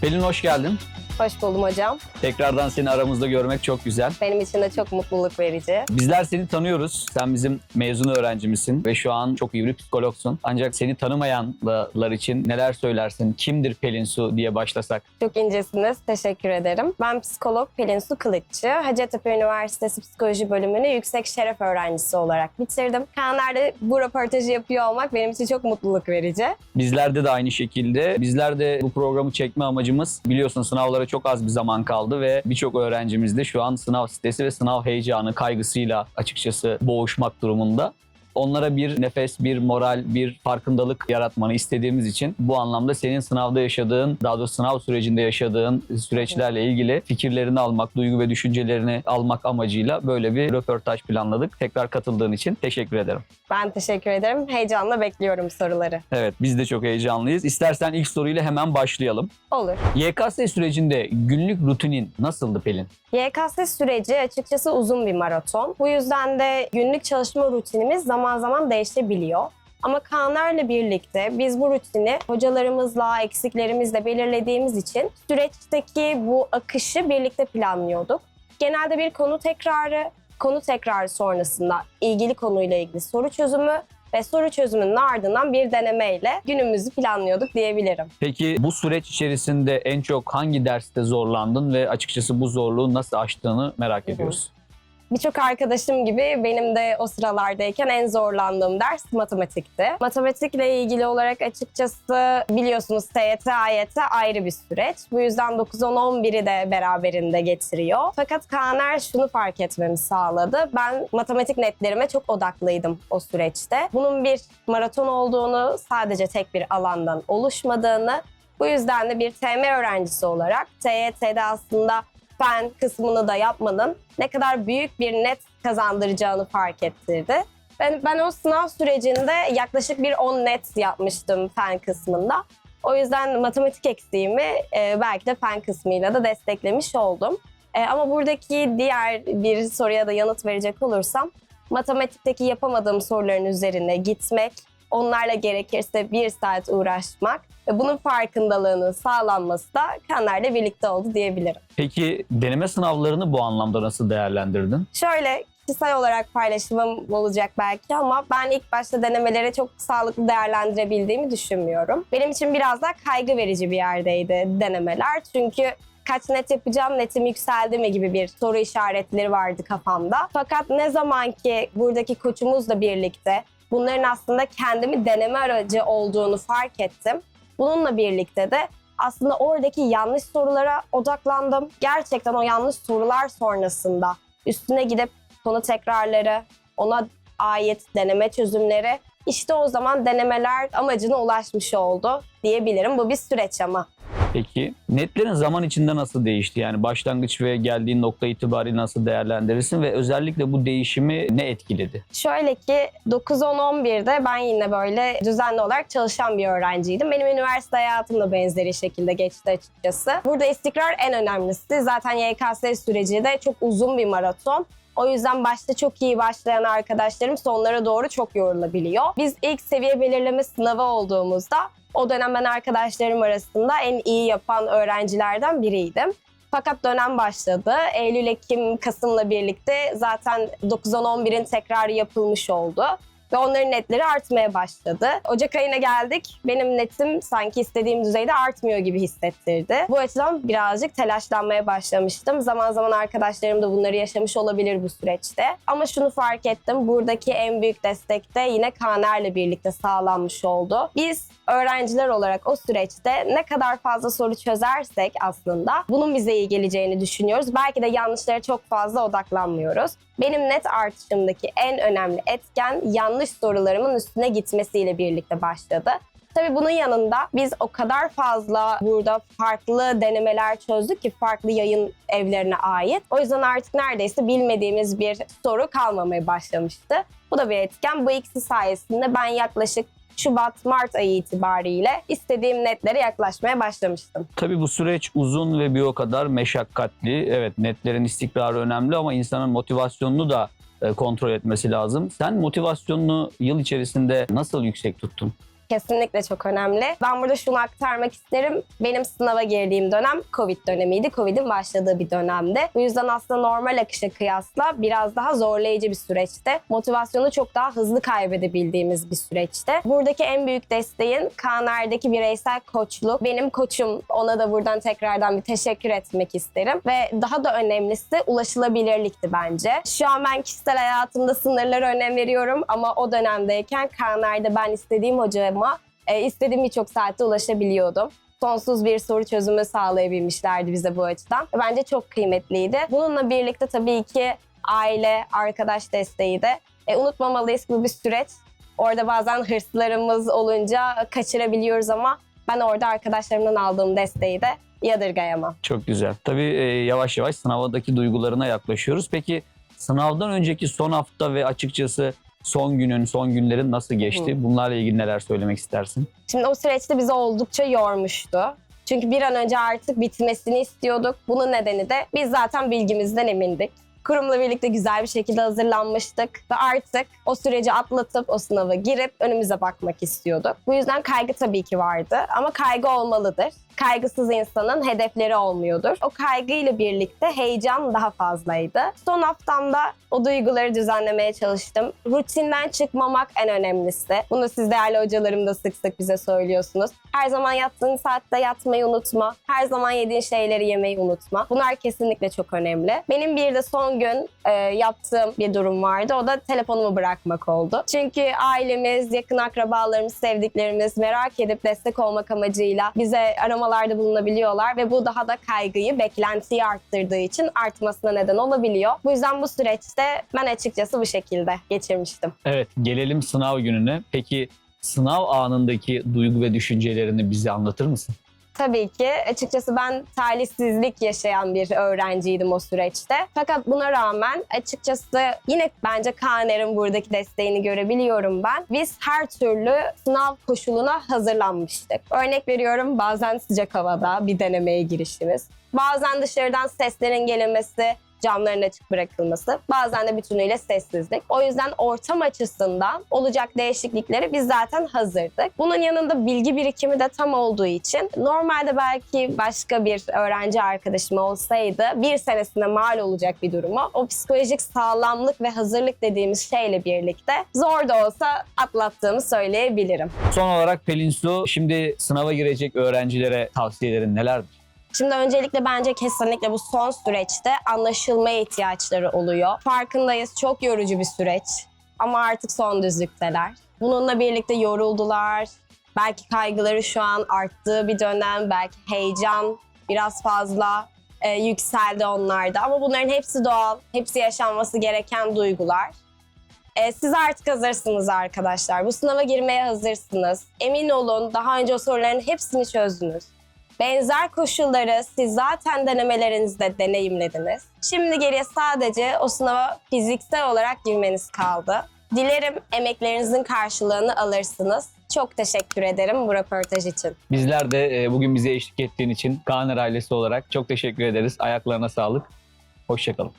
Pelin hoş geldin. Hoş buldum hocam. Tekrardan seni aramızda görmek çok güzel. Benim için de çok mutluluk verici. Bizler seni tanıyoruz. Sen bizim mezun öğrencimizsin ve şu an çok iyi bir psikologsun. Ancak seni tanımayanlar için neler söylersin? Kimdir Pelin Su diye başlasak? Çok incesiniz. Teşekkür ederim. Ben psikolog Pelin Su Kılıççı. Hacettepe Üniversitesi Psikoloji Bölümünü yüksek şeref öğrencisi olarak bitirdim. Kanallarda bu röportajı yapıyor olmak benim için çok mutluluk verici. Bizlerde de aynı şekilde. Bizler de bu programı çekme amacımız biliyorsun sınavlara çok az bir zaman kaldı ve birçok öğrencimiz de şu an sınav stresi ve sınav heyecanı, kaygısıyla açıkçası boğuşmak durumunda. Onlara bir nefes, bir moral, bir farkındalık yaratmanı istediğimiz için bu anlamda senin sınavda yaşadığın, daha doğrusu sınav sürecinde yaşadığın süreçlerle ilgili fikirlerini almak, duygu ve düşüncelerini almak amacıyla böyle bir röportaj planladık. Tekrar katıldığın için teşekkür ederim. Ben teşekkür ederim. Heyecanla bekliyorum soruları. Evet, biz de çok heyecanlıyız. İstersen ilk soruyla hemen başlayalım. Olur. YKS sürecinde günlük rutinin nasıldı Pelin? YKS süreci açıkçası uzun bir maraton. Bu yüzden de günlük çalışma rutinimiz zaman zaman değişebiliyor. Ama Kaanlarla birlikte biz bu rutini hocalarımızla, eksiklerimizle belirlediğimiz için süreçteki bu akışı birlikte planlıyorduk. Genelde bir konu tekrarı, konu tekrarı sonrasında ilgili konuyla ilgili soru çözümü ve soru çözümünün ardından bir denemeyle günümüzü planlıyorduk diyebilirim. Peki bu süreç içerisinde en çok hangi derste zorlandın ve açıkçası bu zorluğu nasıl aştığını merak ediyoruz. Birçok arkadaşım gibi benim de o sıralardayken en zorlandığım ders matematikti. Matematikle ilgili olarak açıkçası biliyorsunuz TYT, AYT ayrı bir süreç. Bu yüzden 9, 10, 11'i de beraberinde getiriyor. Fakat Kaner şunu fark etmemi sağladı. Ben matematik netlerime çok odaklıydım o süreçte. Bunun bir maraton olduğunu, sadece tek bir alandan oluşmadığını, bu yüzden de bir TM öğrencisi olarak TYT'de aslında fen kısmını da yapmanın ne kadar büyük bir net kazandıracağını fark ettirdi. Ben, ben o sınav sürecinde yaklaşık bir 10 net yapmıştım fen kısmında. O yüzden matematik eksiğimi e, belki de fen kısmıyla da desteklemiş oldum. E, ama buradaki diğer bir soruya da yanıt verecek olursam, matematikteki yapamadığım soruların üzerine gitmek, onlarla gerekirse bir saat uğraşmak ve bunun farkındalığının sağlanması da Kanler'le birlikte oldu diyebilirim. Peki deneme sınavlarını bu anlamda nasıl değerlendirdin? Şöyle kişisel olarak paylaşımım olacak belki ama ben ilk başta denemeleri çok sağlıklı değerlendirebildiğimi düşünmüyorum. Benim için biraz daha kaygı verici bir yerdeydi denemeler. Çünkü kaç net yapacağım, netim yükseldi mi gibi bir soru işaretleri vardı kafamda. Fakat ne zaman ki buradaki koçumuzla birlikte bunların aslında kendimi deneme aracı olduğunu fark ettim. Bununla birlikte de aslında oradaki yanlış sorulara odaklandım. Gerçekten o yanlış sorular sonrasında üstüne gidip konu tekrarları, ona ait deneme çözümleri işte o zaman denemeler amacına ulaşmış oldu diyebilirim. Bu bir süreç ama. Peki netlerin zaman içinde nasıl değişti? Yani başlangıç ve geldiğin nokta itibariyle nasıl değerlendirirsin ve özellikle bu değişimi ne etkiledi? Şöyle ki 9-10-11'de ben yine böyle düzenli olarak çalışan bir öğrenciydim. Benim üniversite hayatım da benzeri şekilde geçti açıkçası. Burada istikrar en önemlisi. Zaten YKS süreci de çok uzun bir maraton. O yüzden başta çok iyi başlayan arkadaşlarım sonlara doğru çok yorulabiliyor. Biz ilk seviye belirleme sınavı olduğumuzda o dönem ben arkadaşlarım arasında en iyi yapan öğrencilerden biriydim. Fakat dönem başladı. Eylül, Ekim, Kasım'la birlikte zaten 9-10-11'in tekrarı yapılmış oldu. Ve onların netleri artmaya başladı. Ocak ayına geldik. Benim netim sanki istediğim düzeyde artmıyor gibi hissettirdi. Bu açıdan birazcık telaşlanmaya başlamıştım. Zaman zaman arkadaşlarım da bunları yaşamış olabilir bu süreçte. Ama şunu fark ettim. Buradaki en büyük destek de yine Kaner'le birlikte sağlanmış oldu. Biz öğrenciler olarak o süreçte ne kadar fazla soru çözersek aslında bunun bize iyi geleceğini düşünüyoruz. Belki de yanlışlara çok fazla odaklanmıyoruz. Benim net artışımdaki en önemli etken yanlış sorularımın üstüne gitmesiyle birlikte başladı. Tabii bunun yanında biz o kadar fazla burada farklı denemeler çözdük ki farklı yayın evlerine ait. O yüzden artık neredeyse bilmediğimiz bir soru kalmamaya başlamıştı. Bu da bir etken. Bu ikisi sayesinde ben yaklaşık Şubat-Mart ayı itibariyle istediğim netlere yaklaşmaya başlamıştım. Tabii bu süreç uzun ve bir o kadar meşakkatli. Evet netlerin istikrarı önemli ama insanın motivasyonunu da kontrol etmesi lazım. Sen motivasyonunu yıl içerisinde nasıl yüksek tuttun? Kesinlikle çok önemli. Ben burada şunu aktarmak isterim. Benim sınava girdiğim dönem Covid dönemiydi. Covid'in başladığı bir dönemde. Bu yüzden aslında normal akışa kıyasla biraz daha zorlayıcı bir süreçte. Motivasyonu çok daha hızlı kaybedebildiğimiz bir süreçte. Buradaki en büyük desteğin Kaner'deki bireysel koçluk. Benim koçum ona da buradan tekrardan bir teşekkür etmek isterim. Ve daha da önemlisi ulaşılabilirlikti bence. Şu an ben kişisel hayatımda sınırlara önem veriyorum ama o dönemdeyken Kaner'de ben istediğim hocama e, istediğim birçok saatte ulaşabiliyordum. Sonsuz bir soru çözümü sağlayabilmişlerdi bize bu açıdan. Bence çok kıymetliydi. Bununla birlikte tabii ki aile, arkadaş desteği de. E, unutmamalıyız bu bir süreç. Orada bazen hırslarımız olunca kaçırabiliyoruz ama ben orada arkadaşlarımdan aldığım desteği de yadırgayamam. Çok güzel. Tabii e, yavaş yavaş sınavdaki duygularına yaklaşıyoruz. Peki sınavdan önceki son hafta ve açıkçası son günün, son günlerin nasıl geçti? Bunlarla ilgili neler söylemek istersin? Şimdi o süreçte bizi oldukça yormuştu. Çünkü bir an önce artık bitmesini istiyorduk. Bunun nedeni de biz zaten bilgimizden emindik. Kurumla birlikte güzel bir şekilde hazırlanmıştık ve artık o süreci atlatıp o sınava girip önümüze bakmak istiyorduk. Bu yüzden kaygı tabii ki vardı ama kaygı olmalıdır. Kaygısız insanın hedefleri olmuyordur. O kaygıyla birlikte heyecan daha fazlaydı. Son haftamda o duyguları düzenlemeye çalıştım. Rutinden çıkmamak en önemlisi. Bunu siz değerli hocalarım da sık sık bize söylüyorsunuz. Her zaman yattığın saatte yatmayı unutma. Her zaman yediğin şeyleri yemeyi unutma. Bunlar kesinlikle çok önemli. Benim bir de son gün e, yaptığım bir durum vardı. O da telefonumu bırakmak oldu. Çünkü ailemiz, yakın akrabalarımız, sevdiklerimiz merak edip destek olmak amacıyla bize aramalarda bulunabiliyorlar ve bu daha da kaygıyı, beklentiyi arttırdığı için artmasına neden olabiliyor. Bu yüzden bu süreçte ben açıkçası bu şekilde geçirmiştim. Evet, gelelim sınav gününe. Peki sınav anındaki duygu ve düşüncelerini bize anlatır mısın? Tabii ki. Açıkçası ben talihsizlik yaşayan bir öğrenciydim o süreçte. Fakat buna rağmen açıkçası yine bence Kaner'in buradaki desteğini görebiliyorum ben. Biz her türlü sınav koşuluna hazırlanmıştık. Örnek veriyorum bazen sıcak havada bir denemeye girişimiz. Bazen dışarıdan seslerin gelinmesi, camların açık bırakılması, bazen de bütünüyle sessizlik. O yüzden ortam açısından olacak değişikliklere biz zaten hazırdık. Bunun yanında bilgi birikimi de tam olduğu için normalde belki başka bir öğrenci arkadaşım olsaydı bir senesine mal olacak bir durumu o psikolojik sağlamlık ve hazırlık dediğimiz şeyle birlikte zor da olsa atlattığımı söyleyebilirim. Son olarak Pelin Su, şimdi sınava girecek öğrencilere tavsiyelerin nelerdir? Şimdi öncelikle bence kesinlikle bu son süreçte anlaşılmaya ihtiyaçları oluyor. Farkındayız çok yorucu bir süreç ama artık son düzlükteler. Bununla birlikte yoruldular. Belki kaygıları şu an arttığı bir dönem, belki heyecan biraz fazla e, yükseldi onlarda. Ama bunların hepsi doğal, hepsi yaşanması gereken duygular. E, siz artık hazırsınız arkadaşlar. Bu sınava girmeye hazırsınız. Emin olun daha önce o soruların hepsini çözdünüz. Benzer koşulları siz zaten denemelerinizde deneyimlediniz. Şimdi geriye sadece o sınava fiziksel olarak girmeniz kaldı. Dilerim emeklerinizin karşılığını alırsınız. Çok teşekkür ederim bu röportaj için. Bizler de e, bugün bize eşlik ettiğin için Kaner ailesi olarak çok teşekkür ederiz. Ayaklarına sağlık. Hoşçakalın.